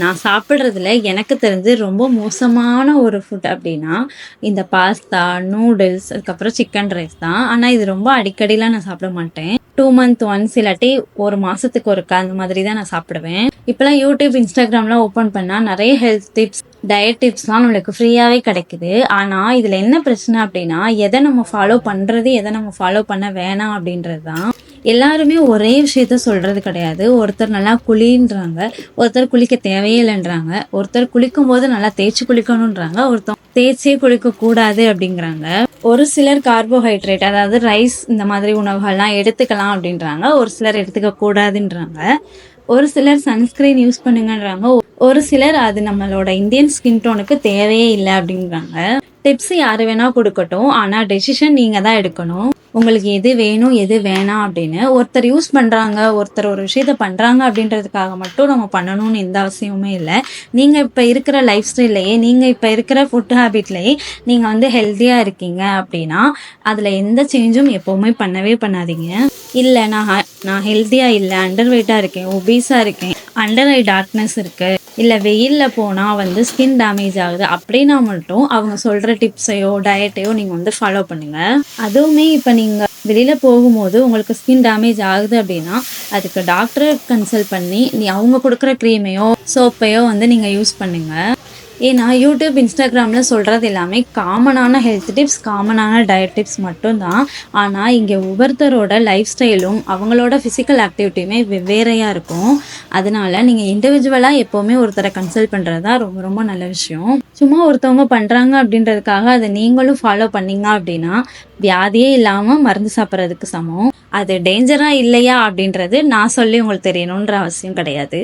நான் சாப்பிட்றதுல எனக்கு தெரிஞ்சு ரொம்ப மோசமான ஒரு ஃபுட் அப்படின்னா இந்த பாஸ்தா நூடுல்ஸ் அதுக்கப்புறம் சிக்கன் ரைஸ் தான். ஆனால் இது ரொம்ப அடிக்கடிலாம் நான் சாப்பிட மாட்டேன். டூ மந்த் ஒன்ஸ் இல்லாட்டி ஒரு மாதத்துக்கு ஒருக்கா அந்த மாதிரி தான் நான் சாப்பிடுவேன். இப்போலாம் யூடியூப் இன்ஸ்டாகிராம்லாம் ஓப்பன் பண்ணால் நிறைய ஹெல்த் டிப்ஸ் டயட் டிப்ஸ்லாம் நம்மளுக்கு ஃப்ரீயாகவே கிடைக்குது. ஆனால் இதில் என்ன பிரச்சனை அப்படின்னா எதை நம்ம ஃபாலோ பண்ணுறது எதை நம்ம ஃபாலோ பண்ண வேணாம் அப்படின்றது தான். எல்லாருமே ஒரே விஷயத்த சொல்கிறது கிடையாது. ஒருத்தர் நல்லா குளின்றாங்க ஒருத்தர் குளிக்க தேவையே இல்லைன்றாங்க ஒருத்தர் குளிக்கும் போது நல்லா தேய்ச்சி குளிக்கணுன்றாங்க ஒருத்தர் தேய்ச்சே குளிக்கக்கூடாது அப்படிங்கிறாங்க. ஒரு சிலர் கார்போஹைட்ரேட் அதாவது ரைஸ் இந்த மாதிரி உணவுகள்லாம் எடுத்துக்கலாம் அப்படின்றாங்க ஒரு சிலர் எடுத்துக்க கூடாதுன்றாங்க. ஒரு சிலர் சன்ஸ்கிரீன் யூஸ் பண்ணுங்கன்றாங்க ஒரு சிலர் அது நம்மளோட இந்தியன் ஸ்கின் டோனுக்கு தேவையே இல்லை அப்படின்றாங்க. டிப்ஸ் யாரு வேணா கொடுக்கட்டும் ஆனால் டெசிஷன் நீங்கள் தான் எடுக்கணும். உங்களுக்கு எது வேணும் எது வேணாம் அப்படின்னு ஒருத்தர் யூஸ் பண்ணுறாங்க ஒருத்தர் ஒரு விஷயத்த பண்ணுறாங்க அப்படின்றதுக்காக மட்டும் நம்ம பண்ணணும்னு எந்த அவசியமுமே இல்லை. நீங்கள் இப்போ இருக்கிற லைஃப் ஸ்டைல்லையே நீங்கள் இப்போ இருக்கிற ஃபுட் ஹேபிட்லேயே நீங்கள் வந்து ஹெல்த்தியாக இருக்கீங்க அப்படின்னா அதில் எந்த சேஞ்சும் எப்போவுமே பண்ணவே பண்ணாதீங்க. இல்லை நான் நான் ஹெல்த்தியாக இல்லை அண்டர் வெயிட்டாக இருக்கேன் ஒபீஸாக இருக்கேன் அண்டர் ஐ டார்க்னஸ் இருக்குது இல்லை வெயிலில் போனால் வந்து ஸ்கின் டேமேஜ் ஆகுது அப்படின்னா மட்டும் அவங்க சொல்கிற டிப்ஸையோ டயட்டையோ நீங்கள் வந்து ஃபாலோ பண்ணுங்கள் அதுவுமே இப்போ நீங்கள் வெளியில் போகும்போது உங்களுக்கு ஸ்கின் டேமேஜ் ஆகுது அப்படின்னா அதுக்கு டாக்டரை கன்சல்ட் பண்ணி நீ அவங்க கொடுக்குற க்ரீமையோ சோப்பையோ வந்து நீங்கள் யூஸ் பண்ணுங்கள் ஏன்னா யூடியூப் இன்ஸ்டாகிராமில் சொல்கிறது எல்லாமே காமனான ஹெல்த் டிப்ஸ் காமனான டயட் டிப்ஸ் மட்டும்தான். ஆனால் இங்கே ஒவ்வொருத்தரோட லைஃப் ஸ்டைலும் அவங்களோட ஃபிசிக்கல் ஆக்டிவிட்டியுமே வெவ்வேறையாக இருக்கும். அதனால நீங்கள் இண்டிவிஜுவலாக எப்போவுமே ஒருத்தரை கன்சல்ட் பண்ணுறது தான் ரொம்ப ரொம்ப நல்ல விஷயம். சும்மா ஒருத்தவங்க பண்ணுறாங்க அப்படின்றதுக்காக அதை நீங்களும் ஃபாலோ பண்ணீங்க அப்படின்னா வியாதியே இல்லாமல் மருந்து சாப்பிட்றதுக்கு சமம். அது டேஞ்சராக இல்லையா அப்படின்றது நான் சொல்லி உங்களுக்கு தெரியணுன்ற அவசியம் கிடையாது.